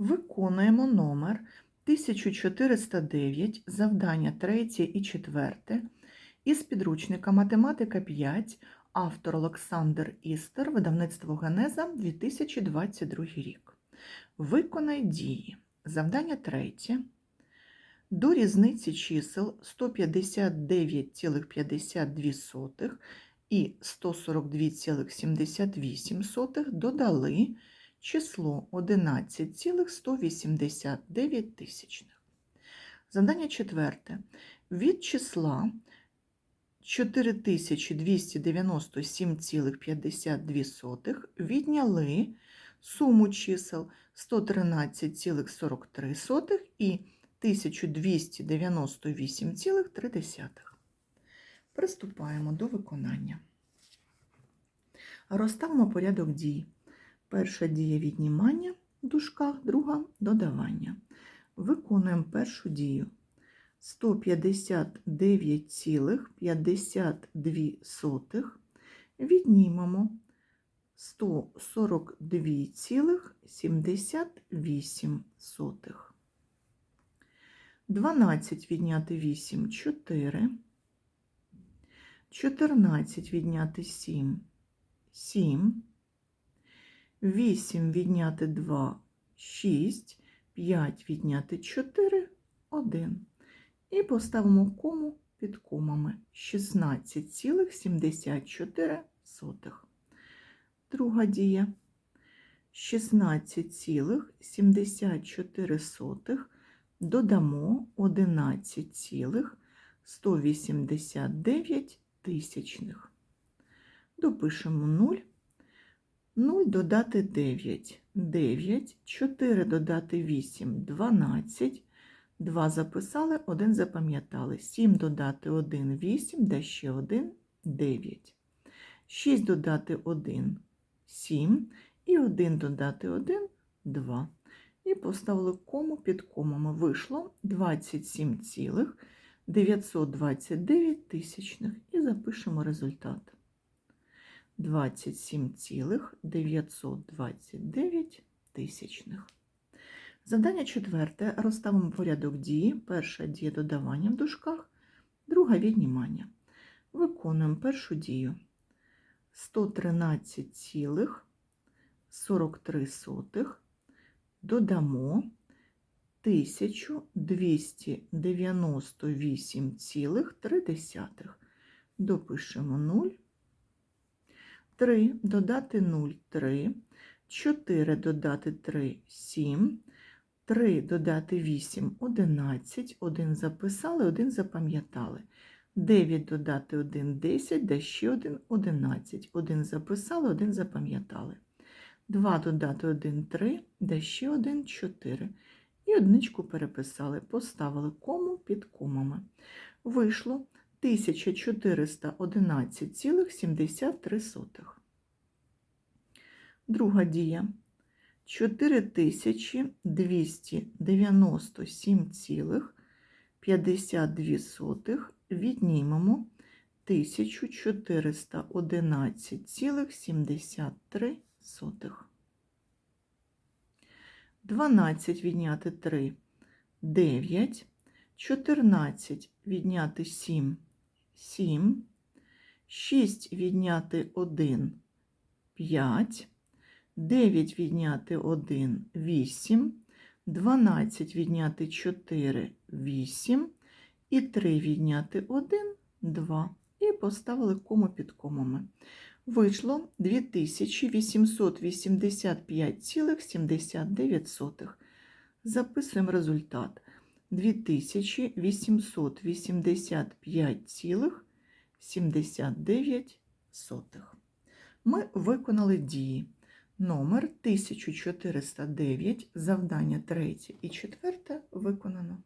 Виконуємо номер 1409, завдання 3 і 4 із підручника Математика 5, автор Олександр Істер, видавництво Генеза 2022 рік. Виконай дії. Завдання 3. До різниці чисел 159,52 і 142,78 додали число 11,189 тисячних. Завдання четверте. Від числа 4297,52 відняли суму чисел 113,43 і 1298,3. Приступаємо до виконання. Розставимо порядок дій. Перша дія віднімання в дужках, друга додавання. Виконуємо першу дію. 159,52 віднімемо 142,78. 12 відняти 8 4. 14 відняти 7 7. 8 відняти 2 6, 5 відняти 4 1. І поставимо кому під комами 16,74. Друга дія 16,74 додамо 11,189 тисячних. Допишемо 0. 0 додати 9, 9, 4 додати 8, 12, 2 записали, 1 запам'ятали, 7 додати 1, 8, да ще 1, 9, 6 додати 1, 7, і 1 додати 1, 2. І поставили кому під комами. Вийшло 27,929 тисячних. І запишемо результат. 27,929 тисячних. Завдання четверте. Розставимо порядок дії. Перша дія додавання в дужках, друга віднімання. Виконуємо першу дію. 113,43 додамо 1298,3. Допишемо 0. 3 додати 0 3, 4 додати 3 7, 3 додати 8 11, 1 записали, 1 запам'ятали. 9 додати 1 10, да ще 1 11, 1 записали, 1 запам'ятали. 2 додати 1 3, да ще 1 4. І одничку переписали, поставили кому під комами. Вийшло 1411,73. Друга дія 4297,52 віднімемо 1411,73. 12 відняти 3 9, 14 відняти 7 7, 6 відняти 1 5, 9 відняти 1 8, 12 відняти 4 8 і 3 відняти 1 2. І поставили кому під комами. Вийшло 2885,79. Записуємо результат. 2885,79. Ми виконали дії. Номер 1409, завдання 3 і 4 виконано.